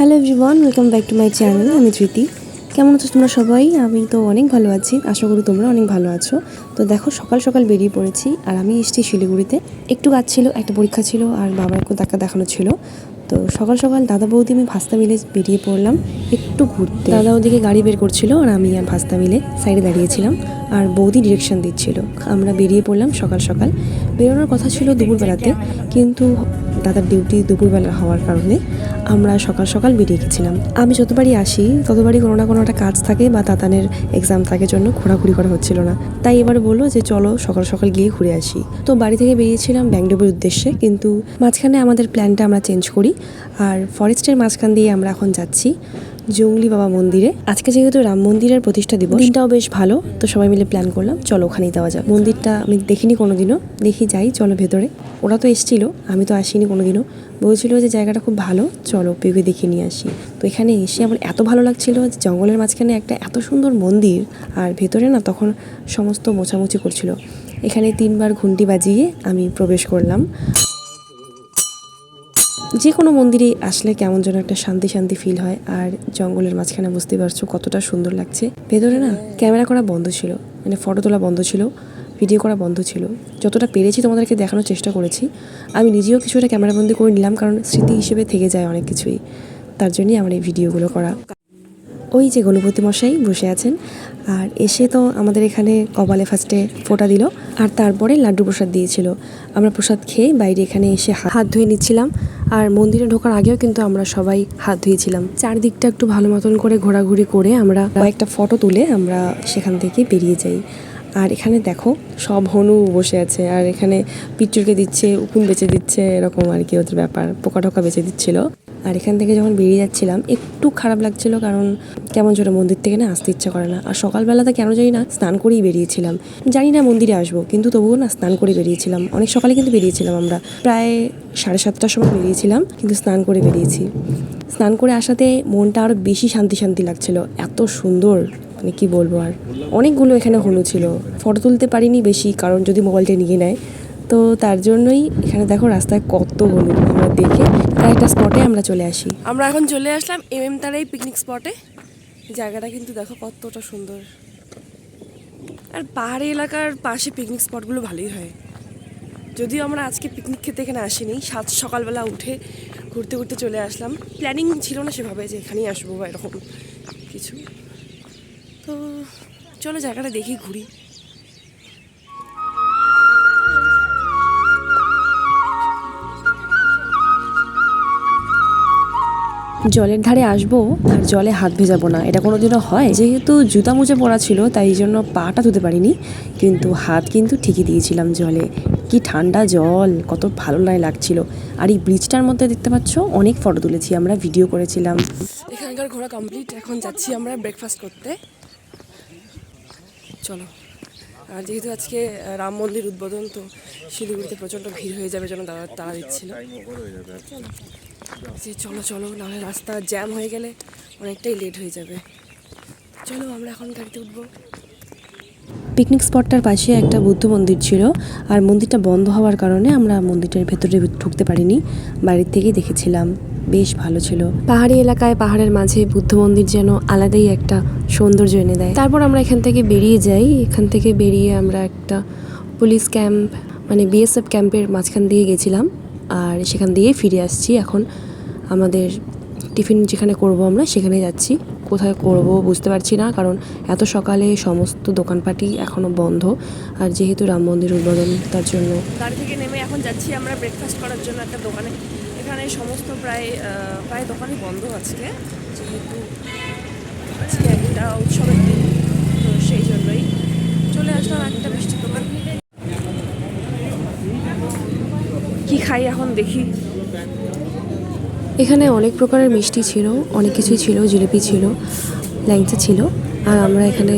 Hello everyone, welcome back to my channel, আমি ধৃতি কেমন আছো তোমরা সবাই? আমি তো অনেক ভালো আছি, আশা করি তোমরা অনেক ভালো আছো। তো দেখো, সকাল সকাল বেরিয়ে পড়েছি, আর আমি এসেছি শিলিগুড়িতে। একটু কাজ ছিল, একটা পরীক্ষা ছিল, আর বাবার একটু ডাক্তার দেখানো ছিল। তো সকাল সকাল দাদা বৌদি, আমি ভাস্তা মিলে বেরিয়ে পড়লাম। একটু ঘুরতে। দাদা ওদিকে গাড়ি বের করছিল আর আমি আর ভাস্তা মিলে সাইডে দাঁড়িয়েছিলাম আর বৌদি ডিরেকশন দিচ্ছিল। আমরা বেরিয়ে পড়লাম সকাল সকাল। বেরোনোর কথা ছিল দুপুরবেলাতে, কিন্তু দাদার ডিউটি দুপুরবেলা হওয়ার কারণে আমরা সকাল সকাল বেরিয়ে গেছিলাম। আমি যতবারই আসি, ততবারই কোনো না কোনো একটা কাজ থাকে বা তাতানের এক্সাম থাকে জন্য ঘোরাঘুরি করা হচ্ছিল না। তাই এবার বলল যে, চলো সকাল সকাল গিয়ে ঘুরে আসি। তো বাড়ি থেকে বেরিয়েছিলাম ব্যাংডোবের উদ্দেশ্যে, কিন্তু মাঝখানে আমাদের প্ল্যানটা আমরা চেঞ্জ করি। আর ফরেস্টের মাঝখান দিয়ে আমরা এখন যাচ্ছি। জঙ্গলি বাবা মন্দিরে। আজকে যেহেতু রাম মন্দিরের প্রতিষ্ঠা দিবস দিনটাও বেশ ভালো। তো সবাই মিলে প্ল্যান করলাম চলো ওখানেই দেওয়া যাক। মন্দিরটা আমি দেখিনি কোনোদিনও দেখি যাই চলো ভেতরে। ওরা তো এসেছিল আমি তো আসিনি কোনোদিনও। বলছিল যে জায়গাটা খুব ভালো চলো পেবে দেখে নিয়ে আসি। তো এখানে এসে আমার এত ভালো লাগছিল যে জঙ্গলের মাঝখানে একটা এত সুন্দর মন্দির আর ভেতরে না তখন সমস্ত মোছামুছি করছিল। এখানে তিনবার ঘুন্টি বাজিয়ে আমি প্রবেশ করলাম। যে কোনো মন্দিরে আসলে কেমন যেন একটা শান্তি শান্তি ফিল হয়। আর জঙ্গলের মাঝখানে বুঝতে পারছ কতটা সুন্দর লাগছে। ভেতরে না ক্যামেরা করা বন্ধ ছিল মানে ফটো তোলা বন্ধ ছিল ভিডিও করা বন্ধ ছিল। যতটা পেরেছি তোমাদেরকে দেখানোর চেষ্টা করেছি। আমি নিজেও কিছুটা ক্যামেরাবন্দি করে নিলাম, কারণ স্মৃতি হিসেবে থেকে যায় অনেক কিছুই। তার জন্যই আমার এই ভিডিওগুলো করা। ওই যে গণপতি মশাই বসে আছেন, আর এসে তো আমাদের এখানে কপালে ফার্স্টে ফোঁটা দিল, আর তারপরে লাড্ডু প্রসাদ দিয়েছিল। আমরা প্রসাদ খেয়ে বাইরে এখানে এসে হাত ধুয়ে নিচ্ছিলাম, আর মন্দিরে ঢোকার আগেও কিন্তু আমরা সবাই হাত ধুয়েছিলাম। চারদিকটা একটু ভালো মতন করে ঘোরাঘুরি করে আমরা কয়েকটা ফটো তুলে আমরা সেখান থেকে বেরিয়ে যাই। আর এখানে দেখো সব হনু বসে আছে, আর এখানে পিচ্চুরকে দিচ্ছে, উকুন বেচে দিচ্ছে, এরকম আর কি ওদের ব্যাপার, পোকা টোকা বেচে দিচ্ছিল। আর এখান থেকে যখন বেরিয়ে যাচ্ছিলাম, একটু খারাপ লাগছিল কারণ কেমন ছোটো মন্দির থেকে না আসতে ইচ্ছা করে না। আর সকালবেলাতে কেন জানি না, স্নান করেই বেরিয়েছিলাম। জানি না মন্দিরে আসব, কিন্তু তবুও না স্নান করে বেরিয়েছিলাম। অনেক সকালে কিন্তু বেরিয়েছিলাম আমরা। প্রায় সাড়ে সাতটার সময় বেরিয়েছিলাম, কিন্তু স্নান করে বেরিয়েছি। স্নান করে আসাতে মনটা আরও বেশি শান্তি শান্তি লাগছিল। এত সুন্দর মানে কি বলব আর। অনেকগুলো এখানে হনু ছিল। ফটো তুলতে পারিনি বেশি, কারণ যদি মোবাইলটা নিয়ে নেয়। তো তার জন্যই এখানে দেখো রাস্তায় কত হলুদ আমরা দেখে একটা স্পটে আমরা চলে আসি। আমরা এখন চলে আসলাম এম এম তারাই পিকনিক স্পটে জায়গাটা কিন্তু দেখো কতটা সুন্দর। আর পাহাড়ি এলাকার পাশে পিকনিক স্পটগুলো ভালোই হয়। যদিও আমরা আজকে পিকনিক খেতে এখানে আসিনি, সাত সকালবেলা উঠে ঘুরতে ঘুরতে চলে আসলাম। প্ল্যানিং ছিল না সেভাবে যে এখানেই আসব বা এরকম কিছু। তো চলো জায়গাটা দেখি, ঘুরি। জলের ধারে আসব আর জলে হাত ভেজাবো না। এটা কোনো দিনও হয়। যেহেতু জুতা মুজে পড়া ছিল তাই জন্য পাটা ধুতে পারিনি। কিন্তু হাত কিন্তু ঠিকই দিয়েছিলাম জলে। কি ঠান্ডা জল কত ভালো লাগে লাগছিল। আর এই ব্রিজটার মধ্যে দেখতে পাচ্ছ অনেক ফটো তুলেছি আমরা ভিডিও করেছিলাম। এখানকার ঘোরা কমপ্লিট এখন যাচ্ছি আমরা ব্রেকফাস্ট করতে। চলো। আর যেহেতু আজকে রাম মন্দির উদ্বোধন তো শিলিগুড়িতে প্রচণ্ড ভিড় হয়ে যাবে যেন দাদা তারা দিচ্ছিল। যে চলো চলো নাহলে রাস্তা জ্যাম হয়ে গেলে অনেকটাই লেট হয়ে যাবে। চলো আমরা এখন গাড়িতে উঠবো। পিকনিক স্পটটার পাশে একটা বুদ্ধ মন্দির ছিল আর মন্দিরটা বন্ধ হওয়ার কারণে আমরা মন্দিরটার ভেতরে ঢুকতে পারিনি। বাড়ির থেকেই দেখেছিলাম বেশ ভালো ছিল। পাহাড়ি এলাকায় পাহাড়ের মাঝে বুদ্ধ মন্দির যেন আলাদাই একটা সৌন্দর্য এনে দেয়। তারপর আমরা এখান থেকে বেরিয়ে যাই। এখান থেকে বেরিয়ে আমরা একটা পুলিশ ক্যাম্প মানে বিএসএফ ক্যাম্পের মাঝখান দিয়ে গেছিলাম। আর সেখান দিয়ে ফিরে আসছি। এখন আমাদের টিফিন যেখানে করব আমরা সেখানে যাচ্ছি। কোথায় করব বুঝতে পারছি না, কারণ এত সকালে সমস্ত দোকানপাটই এখনও বন্ধ। আর যেহেতু রাম মন্দির উদ্বোধন, তার জন্য গাড়ি থেকে নেমে এখন যাচ্ছি আমরা ব্রেকফাস্ট করার জন্য একটা দোকানে। এখানে সমস্ত প্রায় প্রায় দোকানই বন্ধ আজকে। যেহেতু আজকে একটা উৎসবের দিন তো সেই জন্যই চলে আসলাম একটা মিষ্টির দোকান কি খাই এখন দেখি। এখানে অনেক প্রকারের মিষ্টি ছিল, অনেক কিছুই ছিল, জিলিপি ছিল, ল্যাংচা ছিল। আর আমরা এখানে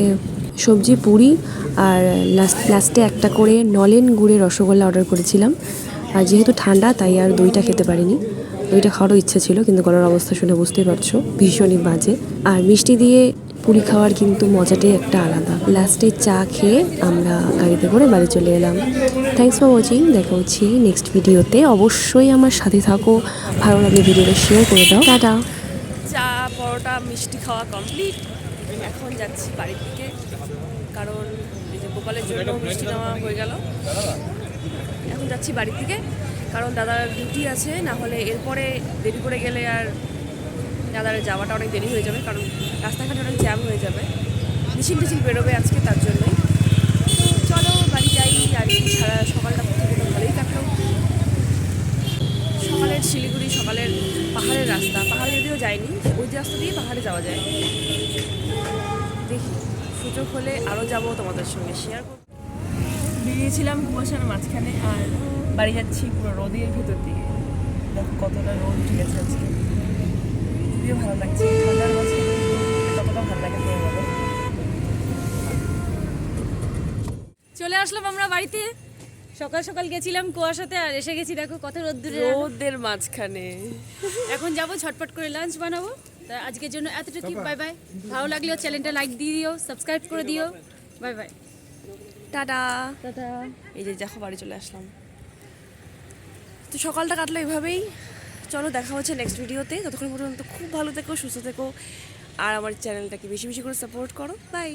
সবজি, পুরি আর লাস্ট লাস্টে একটা করে নলেন গুড়ের রসগোল্লা অর্ডার করেছিলাম। আর যেহেতু ঠান্ডা, তাই আর দইটা খেতে পারিনি। দইটা খাওয়ারও ইচ্ছা ছিল, কিন্তু গলার অবস্থা শুনে বুঝতেই পারছ, ভীষণই বাজে। আর মিষ্টি দিয়ে পুরি খাওয়ার কিন্তু মজাটাই একটা আলাদা। লাস্টে চা খেয়ে আমরা গাড়িতে করে বাড়ি চলে এলাম। থ্যাংকস ফর ওয়াচিং দেখা হচ্ছি নেক্সট ভিডিওতে অবশ্যই আমার সাথে থাকো। ভালো লাগলে ভিডিওটা শেয়ার করে দাও। টাটা! চা, পরোটা, মিষ্টি খাওয়া কমপ্লিট এখন যাচ্ছি বাড়ির দিকে। কারণ গোপালের জন্য মিষ্টি নেওয়া হয়ে গেল। এখন যাচ্ছি বাড়ির দিকে। কারণ দাদার ডিউটি আছে, না হলে এরপরে দেরি করে গেলে আর দাদার যাওয়াটা অনেক দেরি হয়ে যাবে, কারণ রাস্তাঘাটে অনেক জ্যাম হয়ে যাবে। মিছিল টিছিল বেরোবে আজকে তার জন্যই। চলো, বাড়ি যাই, আর সারা সকালটা প্রথমে ভালোই কাটলো। সকালের শিলিগুড়ি, সকালের পাহাড়ের রাস্তা। পাহাড়ে যদিও যায়নি, ওই রাস্তা দিয়ে পাহাড়ে যাওয়া যায়। দেখি, সুযোগ হলে আরও যাব তোমাদের সঙ্গে শেয়ার করব। বেরিয়েছিলাম কুয়াশার মাঝখানে আর বাড়ি যাচ্ছি পুরো রোদের ভেতর দিয়ে কতটা রোদ ঠিক আছে আজকে। যদিও ভালো লাগছে। ঠান্ডার কতটা ভালো লাগে চলে আসলাম আমরা বাড়িতে। সকাল সকাল গেছিলাম কুয়াশাতে আর এসে গেছি দেখো কত রোদ্দুরে। রোদের মাঝখানে। এখন যাব ঝটপট করে লাঞ্চ বানাবো। তা আজকের জন্য এতটুকু। বাই বাই ভালো লাগলেও চ্যানেলটা লাইক দিয়ে দিও সাবস্ক্রাইব করে দিও। Bye bye tata. টাটা। এই যে দেখো বাড়ি চলে আসলাম। তো সকালটা কাটলো এভাবেই। চলো দেখা হচ্ছে নেক্সট ভিডিওতে ততক্ষণ পর্যন্ত খুব ভালো থেকো, সুস্থ থেকো, আর আমার চ্যানেলটাকে বেশি বেশি করে সাপোর্ট করো। বাই